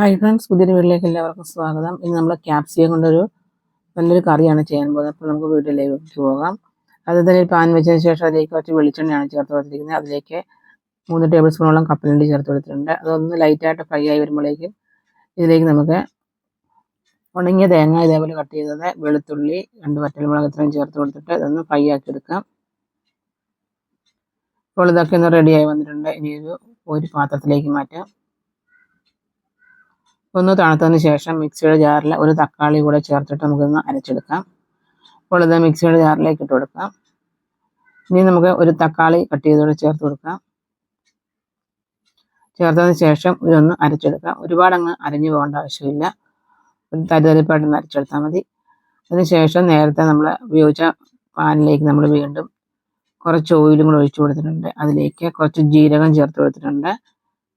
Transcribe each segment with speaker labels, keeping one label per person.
Speaker 1: Hi friends പുതിയൊരു വീട്ടിലേക്ക് എല്ലാവർക്കും സ്വാഗതം. ഇന്ന് നമ്മൾ ക്യാപ്സിയം കൊണ്ടൊരു നല്ലൊരു കറിയാണ് ചെയ്യാൻ പോകുന്നത്. അപ്പോൾ നമുക്ക് വീട്ടിലേക്ക് പോകാം. അത് തന്നെ പാൻ വെച്ചതിന് ശേഷം അതിലേക്ക് കുറച്ച് വെളിച്ചെണ്ണയാണ് ചേർത്ത് കൊടുത്തിരിക്കുന്നത്. അതിലേക്ക് മൂന്ന് ടേബിൾ സ്പൂണോളം കപ്പലണ്ടി ചേർത്ത് കൊടുത്തിട്ടുണ്ട്. അതൊന്ന് ലൈറ്റായിട്ട് ഫ്രൈ ആയി വരുമ്പോഴേക്കും ഇതിലേക്ക് നമുക്ക് ഉണങ്ങിയ തേങ്ങ ഇതേപോലെ കട്ട് ചെയ്തത് വെളുത്തുള്ളി രണ്ട് വറ്റൽമുളക് ഇത്രയും ചേർത്ത് കൊടുത്തിട്ട് ഇതൊന്ന് ഫ്രൈ ആക്കി എടുക്കാം. അപ്പോൾ ഇതൊക്കെ ഒന്ന് റെഡിയായി വന്നിട്ടുണ്ട്. ഇനി ഒരു ഒരു പാത്രത്തിലേക്ക് മാറ്റാം. ഒന്ന് തണുത്തതിന് ശേഷം മിക്സിയുടെ ജാറിൽ ഒരു തക്കാളി കൂടെ ചേർത്തിട്ട് നമുക്കൊന്ന് അരച്ചെടുക്കാം. അപ്പോൾ ഇത് മിക്സിയുടെ ജാറിലേക്ക് ഇട്ട് കൊടുക്കാം. ഇനി നമുക്ക് ഒരു തക്കാളി കട്ട് ചെയ്തോടെ ചേർത്ത് കൊടുക്കാം. ചേർത്തതിന് ശേഷം ഇതൊന്ന് അരച്ചെടുക്കാം. ഒരുപാട് അങ്ങ് അരഞ്ഞു പോകേണ്ട ആവശ്യമില്ല. ഒരു തരിതരിപ്പായിട്ടൊന്ന് അരച്ചെടുത്താൽ മതി. അതിനുശേഷം നേരത്തെ നമ്മൾ ഉപയോഗിച്ച പാനിലേക്ക് നമ്മൾ വീണ്ടും കുറച്ച് ഓയിലും കൂടെ ഒഴിച്ചു കൊടുത്തിട്ടുണ്ട്. അതിലേക്ക് കുറച്ച് ജീരകം ചേർത്ത് കൊടുത്തിട്ടുണ്ട്.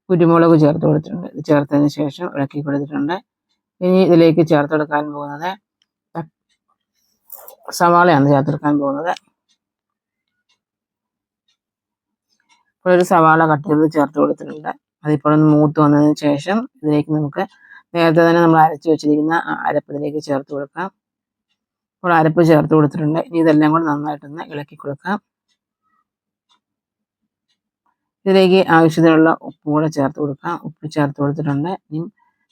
Speaker 1: കുരുമുളക് ചേർത്ത് കൊടുത്തിട്ടുണ്ട്. ഇത് ചേർത്തതിന് ശേഷം ഇളക്കി കൊടുത്തിട്ടുണ്ട്. ഇനി ഇതിലേക്ക് ചേർത്ത് കൊടുക്കാൻ പോകുന്നത് സവാളയാണ് ചേർത്ത് കൊടുക്കാൻ പോകുന്നത്. ഇപ്പോൾ ഒരു സവാള കട്ട് ചെയ്ത് ചേർത്ത് കൊടുത്തിട്ടുണ്ട്. അതിപ്പോഴൊന്ന് മൂത്ത് വന്നതിന് ശേഷം ഇതിലേക്ക് നമുക്ക് നേരത്തെ തന്നെ നമ്മൾ അരച്ച് വെച്ചിരിക്കുന്ന അരപ്പ് ഇതിലേക്ക് ചേർത്ത് കൊടുക്കാം. ഇപ്പോൾ അരപ്പ് ചേർത്ത് കൊടുത്തിട്ടുണ്ട്. ഇനി ഇതെല്ലാം കൂടെ നന്നായിട്ടൊന്ന് ഇളക്കി കൊടുക്കാം. ഇതിലേക്ക് ആവശ്യത്തിനുള്ള ഉപ്പ് കൂടെ ചേർത്ത് കൊടുക്കാം. ഉപ്പ് ചേർത്ത് കൊടുത്തിട്ടുണ്ട്. ഇനി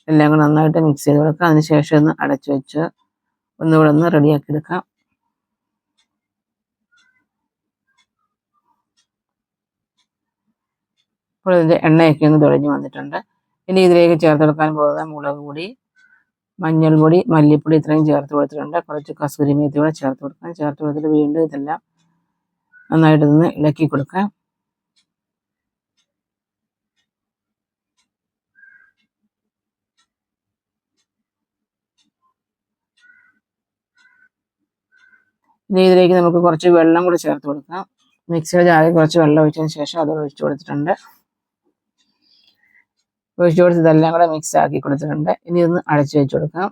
Speaker 1: എല്ലാം കൂടെ നന്നായിട്ട് മിക്സ് ചെയ്ത് കൊടുക്കാം. അതിനുശേഷം ഒന്ന് അടച്ചു വെച്ച് ഒന്നുകൂടെ ഒന്ന് റെഡിയാക്കി എടുക്കാം. ഇപ്പോൾ ഇതിന്റെ എണ്ണയൊക്കെ ഒന്ന് തുഴഞ്ഞു വന്നിട്ടുണ്ട്. ഇനി ഇതിലേക്ക് ചേർത്ത് കൊടുക്കാൻ പോകുന്നത് മുളക് പൊടി മഞ്ഞൾപ്പൊടി മല്ലിപ്പൊടി ഇത്രയും ചേർത്ത് കൊടുത്തിട്ടുണ്ട്. കുറച്ച് കസൂരി മേത്തി കൂടെ ചേർത്ത് കൊടുക്കാം. ചേർത്ത് കൊടുത്തിട്ട് വീണ്ടും ഇതെല്ലാം നന്നായിട്ട് നിന്ന് ഇളക്കി കൊടുക്കാം. ഇനി ഇതിലേക്ക് നമുക്ക് കുറച്ച് വെള്ളം കൂടി ചേർത്ത് കൊടുക്കാം. മിക്സിയുടെ ജാറിൽ കുറച്ച് വെള്ളം ഒഴിച്ചതിന് ശേഷം അത് ഒഴിച്ച് കൊടുത്തിട്ടുണ്ട്. ഒഴിച്ചു കൊടുത്ത് ഇതെല്ലാം കൂടെ മിക്സ് ആക്കി കൊടുത്തിട്ടുണ്ട്. ഇനി ഒന്ന് അടച്ചു വെച്ച് കൊടുക്കാം.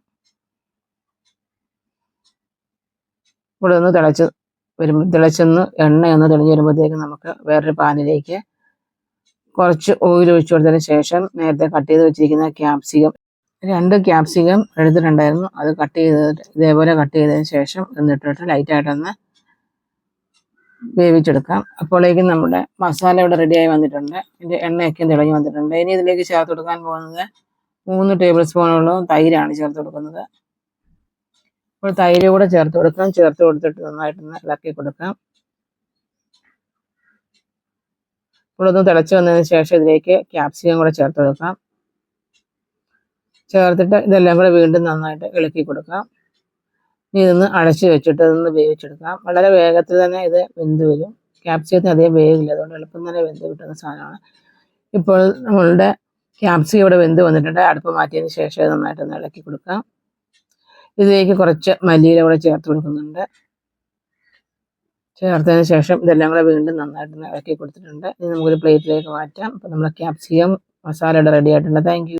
Speaker 1: ഇവിടെ ഒന്ന് തിളച്ച് വരുമ്പോൾ തിളച്ചൊന്ന് എണ്ണയൊന്ന് തെളിഞ്ഞ് വരുമ്പോഴത്തേക്കും നമുക്ക് വേറൊരു പാനിലേക്ക് കുറച്ച് ഓയിൽ ഒഴിച്ചു കൊടുത്തതിന് ശേഷം നേരത്തെ കട്ട് ചെയ്ത് വെച്ചിരിക്കുന്ന ക്യാപ്സികം രണ്ട് ക്യാപ്സിക്കം എടുത്തിട്ടുണ്ടായിരുന്നു. അത് കട്ട് ചെയ്ത് ഇതേപോലെ കട്ട് ചെയ്തതിന് ശേഷം എന്നിട്ടിട്ട് ലൈറ്റായിട്ടൊന്ന് വേവിച്ചെടുക്കാം. അപ്പോഴേക്കും നമ്മുടെ മസാല ഇവിടെ റെഡിയായി വന്നിട്ടുണ്ട്. ഇതിന്റെ എണ്ണയൊക്കെ തിളങ്ങി വന്നിട്ടുണ്ട്. ഇനി ഇതിലേക്ക് ചേർത്ത് കൊടുക്കാൻ പോകുന്നത് മൂന്ന് ടേബിൾ സ്പൂണോളം തൈരാണ് ചേർത്ത് കൊടുക്കുന്നത്. അപ്പോൾ തൈര് കൂടെ ചേർത്ത് കൊടുക്കാം. ചേർത്ത് കൊടുത്തിട്ട് നന്നായിട്ടൊന്ന് ഇളക്കി കൊടുക്കാം. ഇപ്പോഴൊന്ന് തിളച്ച് വന്നതിന് ശേഷം ഇതിലേക്ക് ക്യാപ്സിക്കം കൂടെ ചേർത്ത് കൊടുക്കാം. ചേർത്തിട്ട് ഇതെല്ലാം കൂടെ വീണ്ടും നന്നായിട്ട് ഇളക്കി കൊടുക്കാം. ഇനി ഇതൊന്ന് അടച്ചു വെച്ചിട്ട് ഇതൊന്ന് വേവിച്ചെടുക്കാം. വളരെ വേഗത്തിൽ തന്നെ ഇത് വെന്ത് വരും. ക്യാപ്സിക്കത്തിന് അധികം വേവില്ല. അതുകൊണ്ട് എളുപ്പം തന്നെ വെന്ത് കിട്ടുന്ന സാധനമാണ്. ഇപ്പോൾ നമ്മളുടെ ക്യാപ്സിക്കം ഇവിടെ വെന്ത് വന്നിട്ടുണ്ട്. അടുപ്പ് മാറ്റിയതിന് ശേഷം നന്നായിട്ട് ഒന്ന് ഇളക്കി കൊടുക്കാം. ഇതിലേക്ക് കുറച്ച് മല്ലിയില കൂടെ ചേർത്ത് കൊടുക്കുന്നുണ്ട്. ചേർത്തതിന് ശേഷം ഇതെല്ലാം കൂടെ വീണ്ടും നന്നായിട്ട് ഇളക്കി കൊടുത്തിട്ടുണ്ട്. ഇനി നമുക്കൊരു പ്ലേറ്റിലേക്ക് മാറ്റാം. അപ്പോൾ നമ്മൾ ക്യാപ്സിയം മസാല ഇവിടെ റെഡി ആയിട്ടുണ്ട്. താങ്ക്